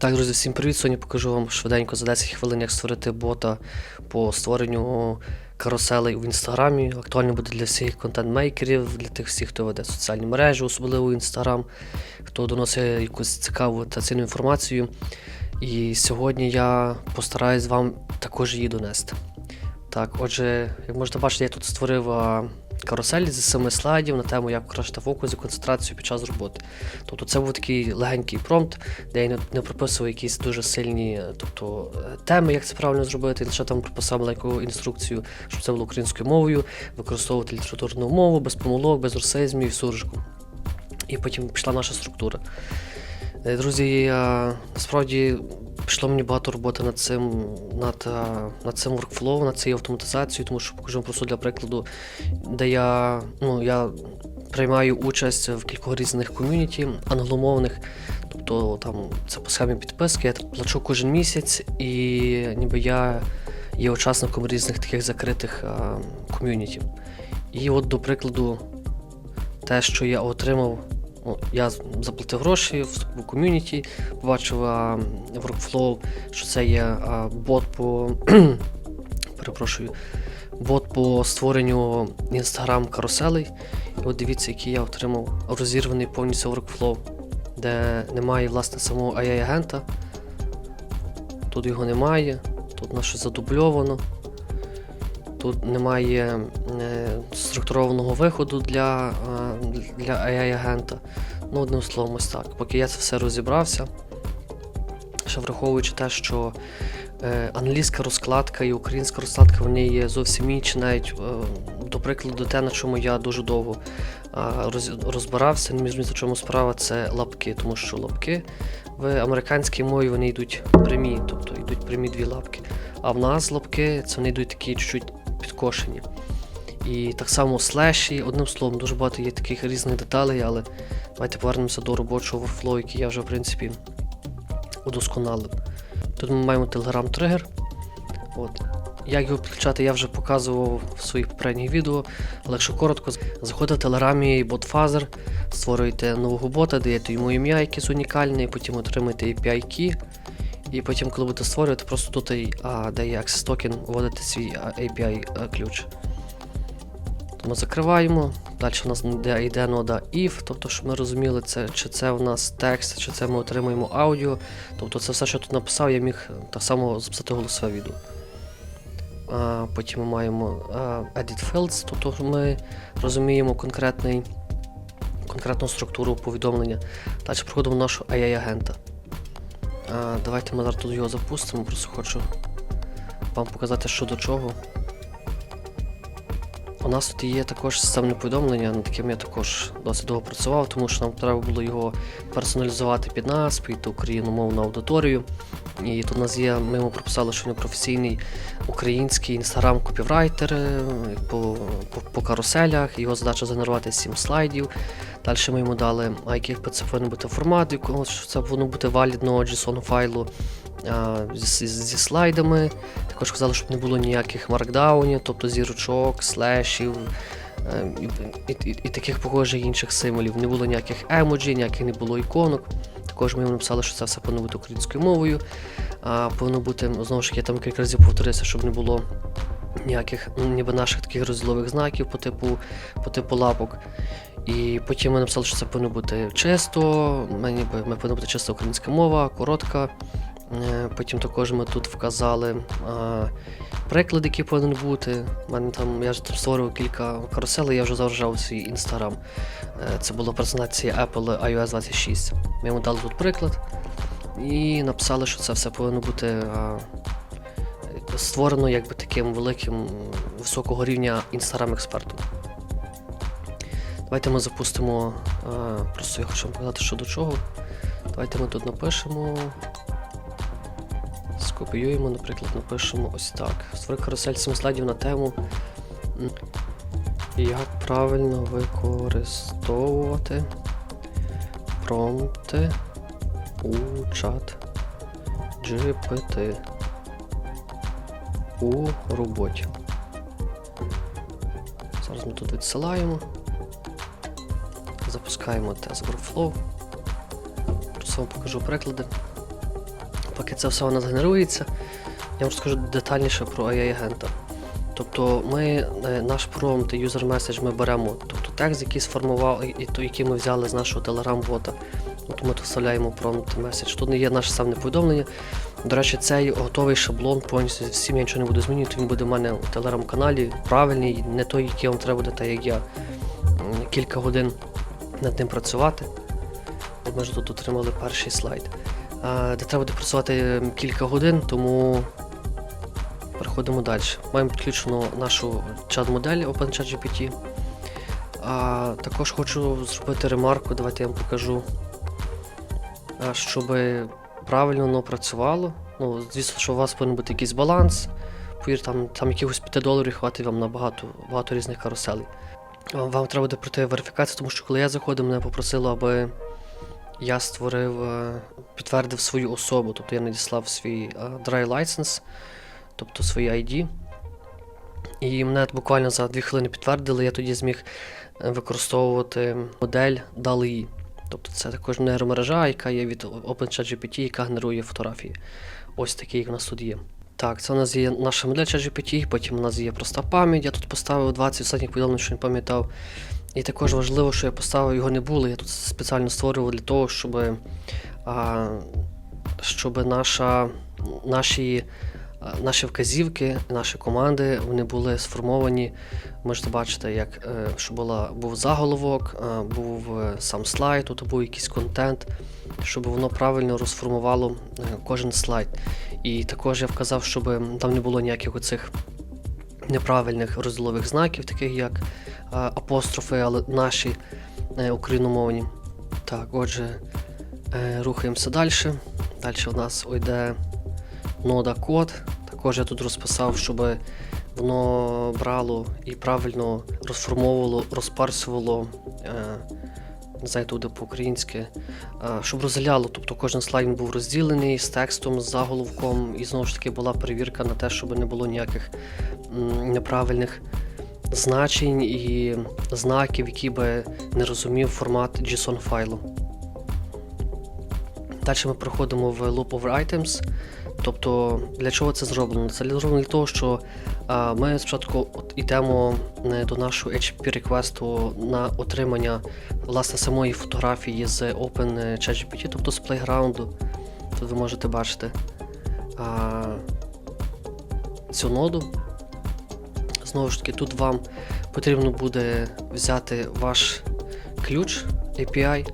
Так, друзі, всім привіт. Сьогодні покажу вам швиденько за 10 хвилин, як створити бота по створенню каруселей в інстаграмі. Актуально буде для всіх контент-мейкерів, для тих всіх, хто веде соціальні мережі, особливо інстаграм, хто доносить якусь цікаву та цінну інформацію. І сьогодні я постараюсь вам також її донести. Так, отже, як можете бачити, я тут створив карусель зі семи слайдів на тему, як покращити фокус і концентрацію під час роботи. Тобто це був такий легенький промпт, де я не, прописував якісь дуже сильні тобто, е, теми, як це правильно зробити, лише там прописав маленьку інструкцію, щоб це було українською мовою, використовувати літературну мову без помилок, без русизмів, суржику. І потім пішла наша структура. Е, Друзі, насправді пішло мені багато роботи над цим, над, е, над цим workflow, над цією автоматизацією, тому що покажу просто для прикладу, де я, ну, я приймаю участь в кількох різних ком'юніті англомовних. Тобто там це по схемі підписки, я плачу кожен місяць, і ніби я є учасником різних таких закритих а, ком'юніті. І от, до прикладу, те, що я отримав, ну, я заплатив гроші в ком'юніті, побачив а, workflow, що це є а, бот по. перепрошую, бот по створенню інстаграм каруселей. І от дивіться, який я отримав розірваний повністю workflow, де немає власне самого AI-агента. Тут його немає, тут на щось задубльовано. Тут немає е, структурованого виходу для, е, для AI-агента. Ну, одним словом, ось так. Поки я це все розібрався, ще враховуючи те, що е, англійська розкладка і українська розкладка вони є зовсім інші, навіть до прикладу, те, на чому я дуже довго роз, розбирався, між чому справа, це лапки, тому що лапки в американській мові вони йдуть прямі, тобто йдуть прямі дві лапки. А в нас лапки це вони йдуть такі чуть-чуть підкошені. І так само слеші, одним словом, дуже багато є таких різних деталей, але давайте повернемося до робочого workflow, який я вже в принципі удосконалив. Тут ми маємо Telegram тригер. От. Як його підключати, я вже показував в своїх попередніх відео. Але якщо коротко, заходите в Телеграмі BotFuzzer, створюєте нового бота, даєте йому ім'я, якесь унікальне, і потім отримаєте API key. І потім, коли будете створювати, просто тут а, є Access Token, вводите свій API ключ. Ми закриваємо. Далі у нас йде, йде нода if, тобто, щоб ми розуміли, це, чи це у нас текст, чи це ми отримуємо аудіо. Тобто це все, що тут написав, я міг так само записати голосове відео. А, потім ми маємо а, edit fields, тобто ми розуміємо конкретний, конкретну структуру повідомлення. Далі проходимо до нашого AI-агента. Давайте ми зараз тут його запустимо, просто хочу вам показати, що до чого. У нас тут є також системне повідомлення, над яким я також досить довго працював, тому що нам треба було його персоналізувати під нас, під україномовну аудиторію. І тут у нас є, ми йому прописали, що він професійний український інстаграм копіврайтер е, по, по, по каруселях. Його задача згенерувати 7 слайдів. Далі ми йому дали, а який це повинен бути формат, якого це повинно бути валідного JSON файлу а, зі, зі слайдами. Також казали, щоб не було ніяких маркдаунів, тобто зірочок, слешів е, і, і, і, таких похожих інших символів. Не було ніяких емоджі, ніяких не було іконок. Також ми йому написали, що це все повинно бути українською мовою. А, повинно бути, знову ж таки, я там кілька разів повторився, щоб не було ніяких ну, ніби наших таких розділових знаків по типу, по типу лапок. І потім ми написали, що це повинно бути чисто, ми, повинна бути чиста українська мова, коротка. Е, Потім також ми тут вказали а, приклад, який повинен бути. У мене там, я ж там створював кілька каруселей, я вже завжав свій інстаграм. Е, Це була презентація Apple iOS 26. Ми йому дали тут приклад і написали, що це все повинно бути створено якби таким великим високого рівня інстаграм-експертом. Давайте ми запустимо. Просто я хочу вам показати, що до чого. Давайте ми тут напишемо. Скопіюємо, наприклад, напишемо ось так. Створи карусель 7 слайдів на тему. Як правильно використовувати промпти у чат GPT у роботі. Зараз ми тут відсилаємо. Запускаємо тест Workflow. Просто вам покажу приклади. Поки це все у нас генерується, я вам розкажу детальніше про AI-агента. Тобто ми е, наш промпт user message ми беремо, тобто текст, який сформував, і, який ми взяли з нашого Telegram-бота. От ми вставляємо prompt message. Тут не є наше саме повідомлення. До речі, цей готовий шаблон повністю всім я нічого не буду змінювати. Він буде в мене у телеграм-каналі правильний, не той, який вам треба буде, так як я кілька годин над ним працювати. От ми ж тут отримали перший слайд. Де треба буде працювати кілька годин, тому переходимо далі. Маємо підключену нашу чат-модель OpenChatGPT. А, також хочу зробити ремарку, давайте я вам покажу, щоб правильно воно працювало. Ну, звісно, що у вас повинен бути якийсь баланс. Повір, там, там якихось 5 доларів хватить вам на багато, багато різних каруселей. Вам треба буде пройти верифікацію, тому що коли я заходив, мене попросило, аби я створив, е, підтвердив свою особу, тобто я надіслав свій е, dry license, тобто свій ID. І мене буквально за 2 хвилини підтвердили, я тоді зміг е, використовувати модель DALL-E. Тобто це також нейромережа, яка є від OpenChatGPT, яка генерує фотографії. Ось такий у нас тут є. Так, це у нас є наша модель ChatGPT, потім у нас є проста пам'ять. Я тут поставив 20 останніх повідомлень, що не пам'ятав. І також важливо, що я поставив його не було. Я тут спеціально створював для того, щоб, а, щоб наша, наші, наші вказівки, наші команди вони були сформовані. Можете бачити, як е, що була, був заголовок, е, був е, сам слайд, тут був якийсь контент, щоб воно правильно розформувало кожен слайд. І також я вказав, щоб там не було ніяких оцих неправильних розділових знаків, таких як е, апострофи, але наші е, україномовні. Так, отже, е, рухаємося далі. Далі в нас йде нода код. Також я тут розписав, щоб воно брало і правильно розформовувало, розпарсувало. Е, тут буде по-українськи, е, щоб розділяло, тобто кожен слайд був розділений з текстом, з заголовком, і знову ж таки була перевірка на те, щоб не було ніяких неправильних значень і знаків, які би не розумів формат JSON файлу. Далі ми проходимо в Loop over Items. Тобто, для чого це зроблено? Це зроблено для того, що а, ми спочатку йдемо е, до нашого HTTP реквесту на отримання власне самої фотографії з OpenChatGPT, тобто з Playground. Тут ви можете бачити а, цю ноду. Знову ж таки, тут вам потрібно буде взяти ваш ключ API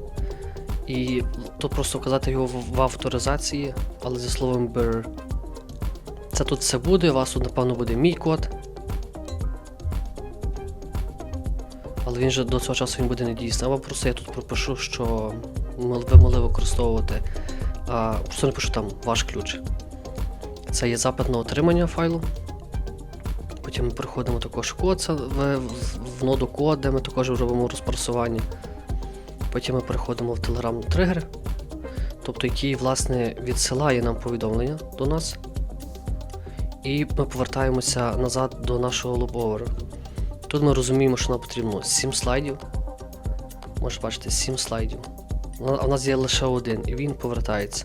і тут просто вказати його в, авторизації, але зі словом bearer. Це тут все буде, у вас тут, напевно, буде мій код. Але він же до цього часу він буде не дійсний. Або просто я тут пропишу, що ви могли використовувати. А, просто напишу там ваш ключ. Це є запит на отримання файлу. Потім ми переходимо також в код, в, в, ноду код, де ми також робимо розпарсування. Потім ми переходимо в Telegram тригер, тобто який власне відсилає нам повідомлення до нас. І ми повертаємося назад до нашого лобовера. Тут ми розуміємо, що нам потрібно 7 слайдів. Можете бачити, 7 слайдів. В нас є лише один, і він повертається.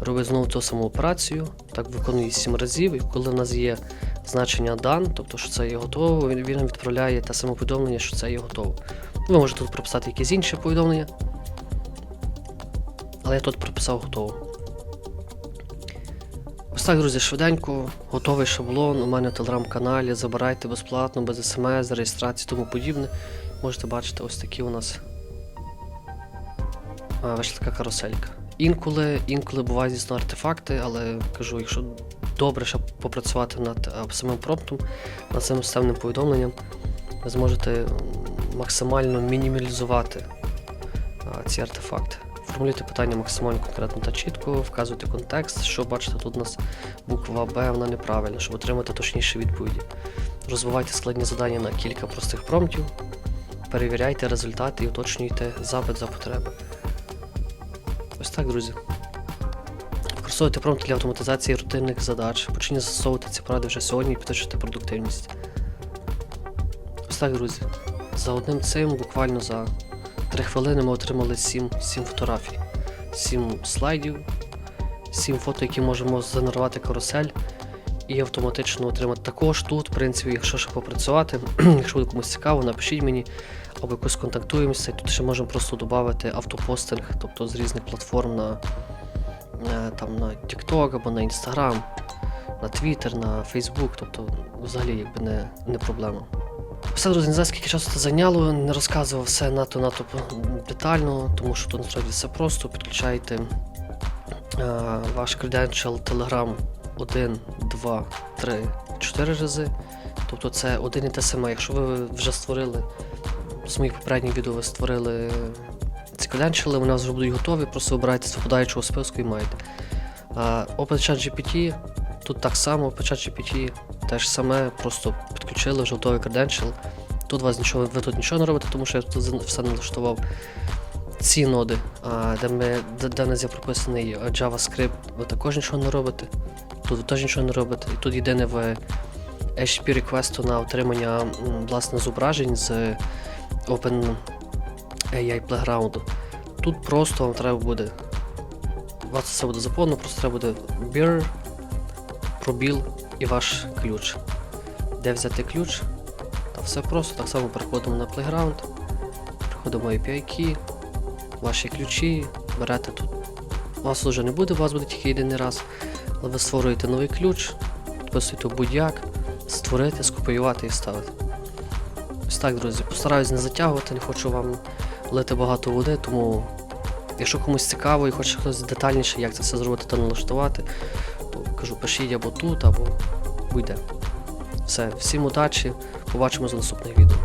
Робить знову ту саму операцію, так виконує 7 разів, і коли в нас є значення дан, тобто що це є готово, він, нам відправляє те саме повідомлення, що це є готово. Ви можете тут прописати якісь інші повідомлення. Але я тут прописав готово. Ось так, друзі, швиденько, готовий шаблон у мене в телеграм-каналі. Забирайте безплатно, без смс, реєстрації тому подібне. Можете бачити ось такі у нас а, така каруселька. Інколи, інколи бувають, звісно, артефакти, але кажу, якщо добре ще попрацювати над а, самим промптом, над самим системним повідомленням, ви зможете максимально мінімалізувати ці артефакти. Формулюйте питання максимально конкретно та чітко, вказуйте контекст, що бачите, тут у нас буква Б, вона неправильна, щоб отримати точніші відповіді. Розвивайте складні завдання на кілька простих промптів, перевіряйте результати і уточнюйте запит за потреби. Ось так, друзі. Використовуйте промпт для автоматизації рутинних задач. Почніть застосовувати ці поради вже сьогодні і підвищити продуктивність. Ось так, друзі. За одним цим, буквально за 3 хвилини ми отримали 7, 7 фотографій, 7 слайдів, 7 фото, які можемо згенерувати карусель і автоматично отримати. Також тут, в принципі, якщо ще попрацювати, якщо буде комусь цікаво, напишіть мені або якось контактуємося. Тут ще можемо просто додати автопостинг, тобто з різних платформ на, там, на TikTok або на Instagram, на Twitter, на Facebook, тобто взагалі якби не, не проблема. Все, друзі, не знаю, скільки часу це зайняло, не розказував все надто надто детально, тому що тут насправді все просто. Підключайте е, ваш credential Telegram 1, 2, 3, 4 рази. Тобто це один і те саме. Якщо ви вже створили з моїх попередніх відео, ви створили ці credential, вони вже будуть готові, просто вибирайте з випадаючого списку і маєте. А OpenChat GPT тут так само, OpenChat GPT теж саме, просто підключили вже готовий credential. Тут вас нічого, ви тут нічого не робите, тому що я тут все налаштував. Ці ноди, а, де, ми, де, де нас є прописаний JavaScript, ви також нічого не робите. Тут ви теж нічого не робите. І тут єдине в HTTP реквесту на отримання власне зображень з OpenAI Playground. Тут просто вам треба буде. У вас все буде заповнено, просто треба буде beer, пробіл і ваш ключ. Де взяти ключ? Та все просто, так само переходимо на Playground, переходимо API key, ваші ключі, берете тут. У вас вже не буде, у вас буде тільки єдиний раз. Але ви створюєте новий ключ, підписуєте в будь-як, створити, скопіювати і ставити. Ось так, друзі, постараюсь не затягувати, не хочу вам лити багато води, тому якщо комусь цікаво і хоче хтось детальніше, як це все зробити та налаштувати, кажу, пишіть або тут, або будь-де. Все, всім удачі, побачимось в наступних відео.